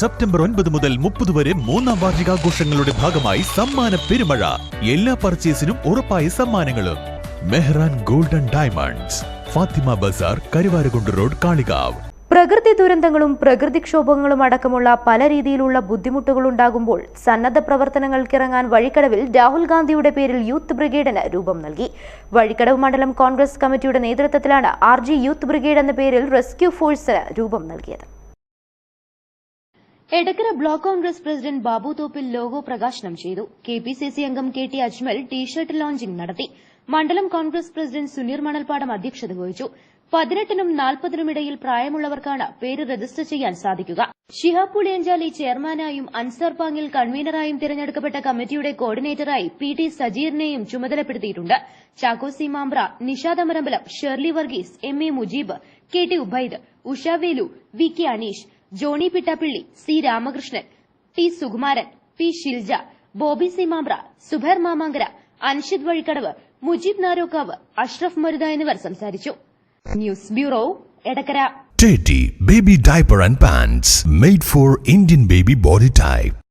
September ഒൻപത് മുതൽ മുപ്പത് വരെ മൂന്നാം വാർഷികാഘോഷങ്ങളുടെ ഭാഗമായി സമ്മാന പെരുമഴ. എല്ലാ പർച്ചേസിനും ഉറപ്പായ സമ്മാനങ്ങളും. Mehran golden diamonds. Fathima Bazar Karuvarakundu road Kalikavu. പ്രകൃതി ദുരന്തങ്ങളും പ്രകൃതിക്ഷോഭങ്ങളും അടക്കമുള്ള പല രീതിയിലുള്ള ബുദ്ധിമുട്ടുകൾ ഉണ്ടാകുമ്പോൾ സന്നദ്ധ പ്രവർത്തനങ്ങൾക്കിറങ്ങാൻ വഴിക്കടവിൽ രാഹുൽ ഗാന്ധിയുടെ പേരിൽ യൂത്ത് ബ്രിഗേഡിന് രൂപം നൽകി. വഴിക്കടവ് മണ്ഡലം കോൺഗ്രസ് കമ്മിറ്റിയുടെ നേതൃത്വത്തിലാണ് ആർ യൂത്ത് ബ്രിഗേഡ് എന്ന പേരിൽ റെസ്ക്യൂ ഫോഴ്സിന് രൂപം നൽകിയത്. Edakkara block Congress president Babu Thoppil logo പ്രകാശനം ചെയ്തു. കെ പി സി സി അംഗം K T Ajmal t-shirt launching നടത്തി. മണ്ഡലം കോൺഗ്രസ് പ്രസിഡന്റ് സുനീർ മണൽപ്പാടം അധ്യക്ഷത വഹിച്ചു. പതിനെട്ടിനും നാൽപ്പതിനുമിടയിൽ പ്രായമുള്ളവർക്കാണ് പേര് രജിസ്റ്റർ ചെയ്യാൻ സാധിക്കുക. ഷിഹാബ് പുളിയഞ്ചാലി ചെയർമാനായും അൻസാർ പാങ്ങിൽ കൺവീനറായും തിരഞ്ഞെടുക്കപ്പെട്ട കമ്മിറ്റിയുടെ കോർഡിനേറ്ററായി പി ടി സജീറിനെയും ചുമതലപ്പെടുത്തിയിട്ടുണ്ട്. Chackochi Mampra Nishad Amarambalam Shirley Varghese M A Mujeeb K T Ubaid Usha Velu V K Aneesh Johnny Pittappilly C Ramakrishnan T Sukumaran P Shilja Bobby C Mampra Zubair Mamankara Anshid Vazhikkadavu Mujeeb Narokkavu Ashraf Marutha എന്നിവർ സംസാരിച്ചു news bureau Edakkara Teddy Baby Diaper and Pants made for Indian baby body type.